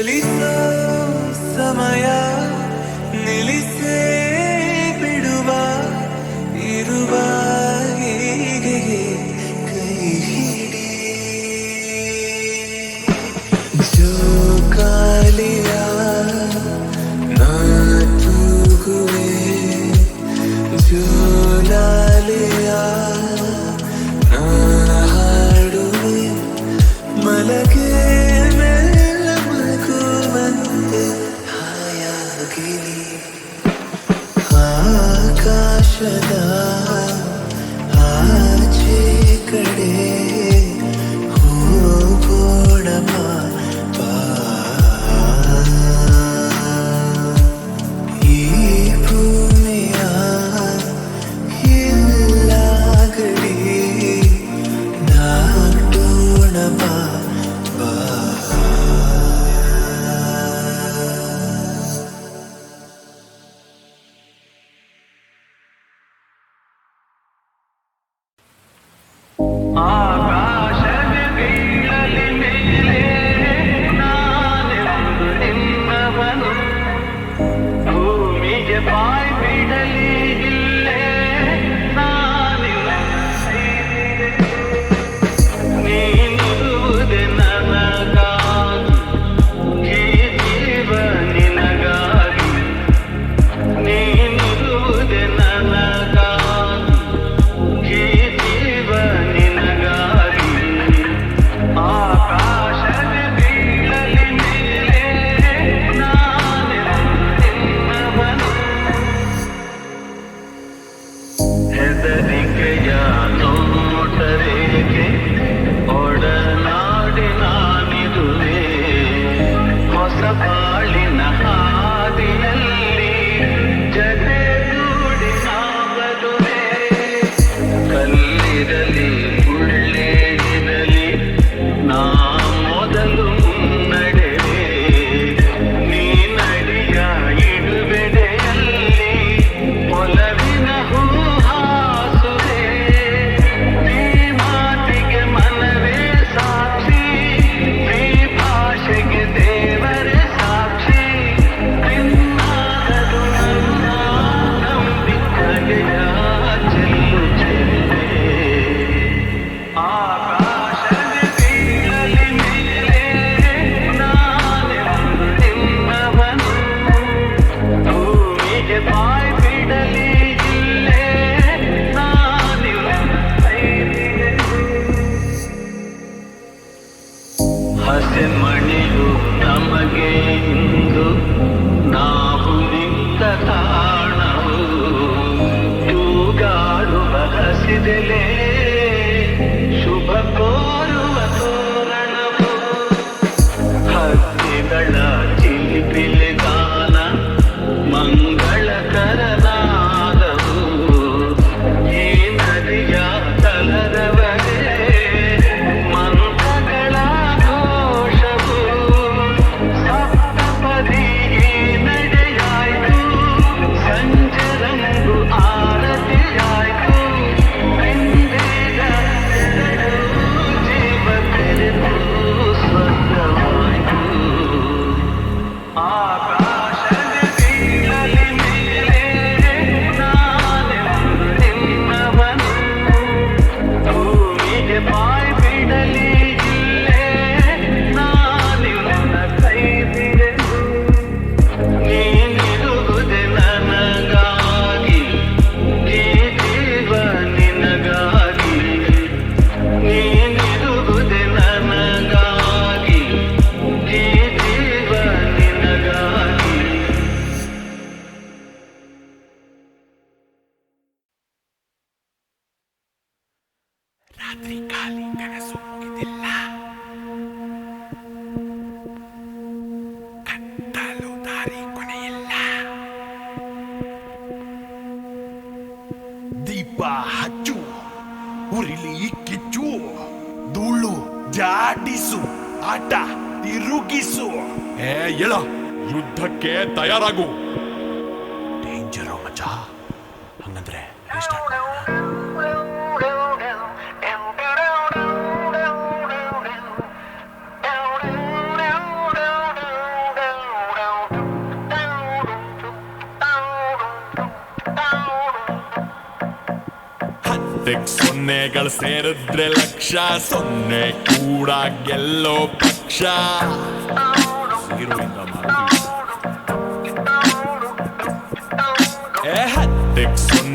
ಚಲಿಸೋ ಸಮಯ ನಿಲ್ಲಿಸೇ ಬಿಡುವ ಇರುವ ಹೀಗೆ ಕೈ ಹಿಡಿ. ಜೋಕಾಲಿಯ ನಾ ತೂಗುವೆ ಜೋಲಾಲಿಯ should Bye. ಹಸಿದೆಲೆ ಎಳ ಯುದ್ಧಕ್ಕೆ ತಯಾರಾಗು ಡೇಂಜರು ಮಚ್ಚ ಹಂಗಂದ್ರೆ ಸ್ಟಾರ್ಟ್ ಹತ್ತಕ್ ಸೊನ್ನೆಗಳು ಸೇರಿದ್ರೆ ಲಕ್ಷ ಸೊನ್ನೆ ಕೂಡ ಗೆಲ್ಲೋ ಪಕ್ಷ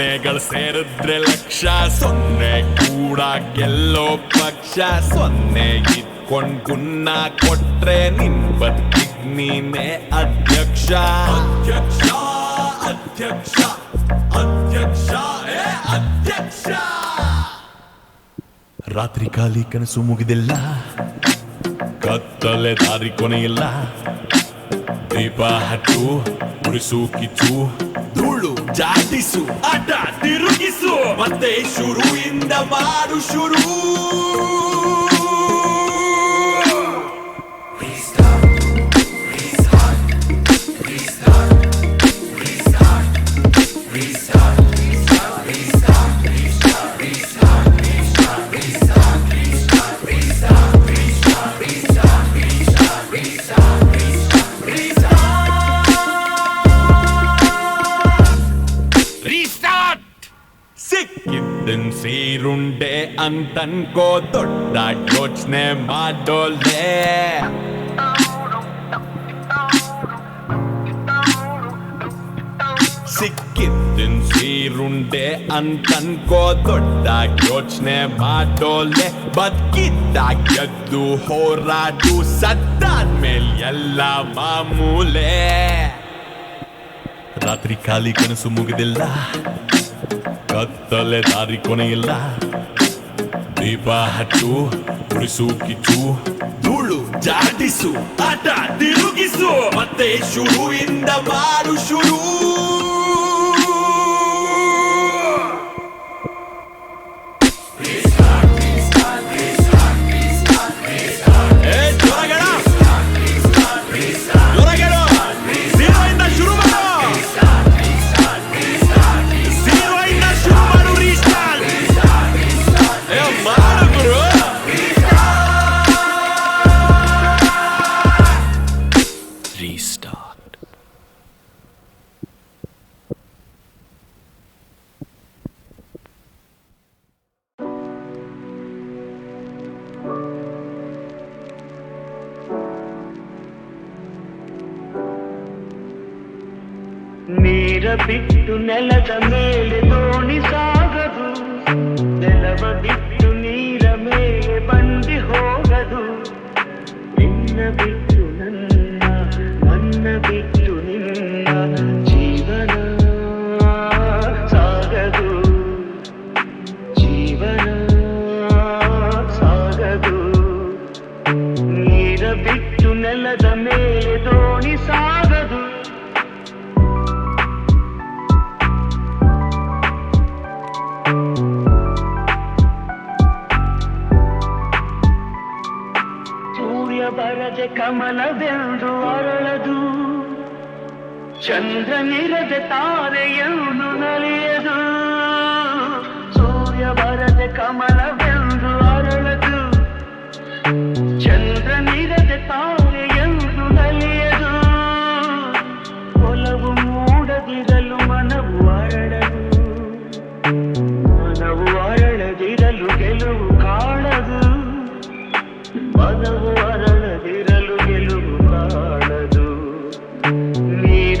ಸೊನ್ನೆಗಳು ಸೇರಿದ್ರೆ ಲಕ್ಷ ಸೊನ್ನೆ ಕೂಡ ಗೆಲ್ಲೋ ಪಕ್ಷ. ಸೊನ್ನೆ ಇಟ್ಕೊಂಡ್ ಗುನ್ನ ಕೊಟ್ರೆ ನಿನ್ ಬದುಕಿಗ್ ನೀನೇ ಅಧ್ಯಕ್ಷ ಅಧ್ಯಕ್ಷ ಅಧ್ಯಕ್ಷ ಅಧ್ಯಕ್ಷ ಅಧ್ಯಕ್ಷ. ರಾತ್ರಿ ಖಾಲಿ ಕನಸು ಮುಗಿದಿಲ್ಲ. ಕತ್ತಲೆ ದಾರಿ ಕೊನೆಯಿಲ್ಲ. ದೀಪ ಹಚ್ಚು ಉರಿಸು ಕಿಚ್ಚು. ಧೂಳು ಜಾಟಿಸು ಅಡ್ಡ ತಿರುಗಿಸು. ಮತ್ತೆ ಶುರುವಿಂದ ಮಾಡು ಶುರು. ಸೀರುಂಡೆ ಅಂತನ್ಕೋ ದೊಡ್ಡ ಯೋಚನೆ ಮಾಡೋಲ್ದೆ ಸಿಕ್ಕಿದ್ದಿನ್ ಸೀರುಂಡೆ ಅಂತನ್ಕೋ ದೊಡ್ಡ ಯೋಚನೆ ಮಾಡೋಲ್ದೆ ಬದುಕಿದ್ದಾಗ ಗೆದ್ದು ಹೋರಾಟು ಸತ್ತಾದ್ಮೇಲೆ ಎಲ್ಲ ಮಾಮೂಲೆ. ರಾತ್ರಿ ಖಾಲಿ ಕನಸು ಮುಗಿದಿಲ್ಲ. ಕತ್ತಲೆ ದಾರಿ ಕೊನೆಯಿಲ್ಲ. ದೀಪ ಹಚ್ಚು ಉರಿಸು ಕಿಚ್ಚು. ಧೂಳು ಜಾಡಿಸು, ಆಟ ತಿರುಗಿಸು. ಮತ್ತೆ ಶುರುವಿಂದ ಮಾಡು ಶುರು. ಬಿಟ್ಟು ನೆಲದ ಮೇಲೆ ದೋಣಿ ಚಂದ್ರ ನಿರದೆ ತಾರೆಯನ್ನು ನಲಿಯದು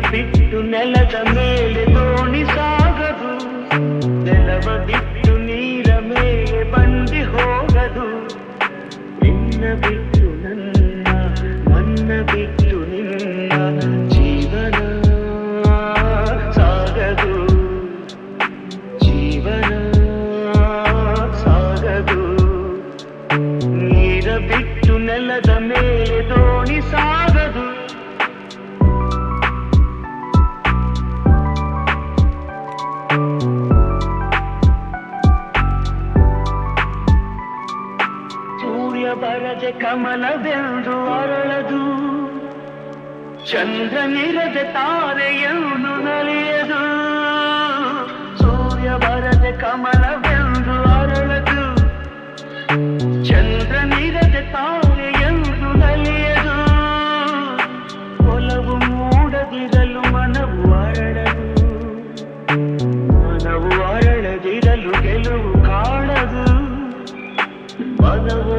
ಬಿಟ್ಟು ನೆಲದ ಮೇಲೆ ದೋಣಿ ಸಾಗದು ನೆಲವ ಚಂದ್ರ ನಿರದೆ ತಾರೆಯನ್ನು ನಲಿಯದು ಸೂರ್ಯ ಬರದೆ ಕಮಲವೆಂದು ಅರಳದು ಚಂದ್ರ ನಿರದೆ ತಾರೆಯನ್ನು ನಲಿಯದು ಒಲವು ಮೂಡದಿರಲು ಮನವು ಅರಳದು ಮನವು ಅರಳದಿರಲು ಗೆಲುವು ಕಾಣದು ಮನವು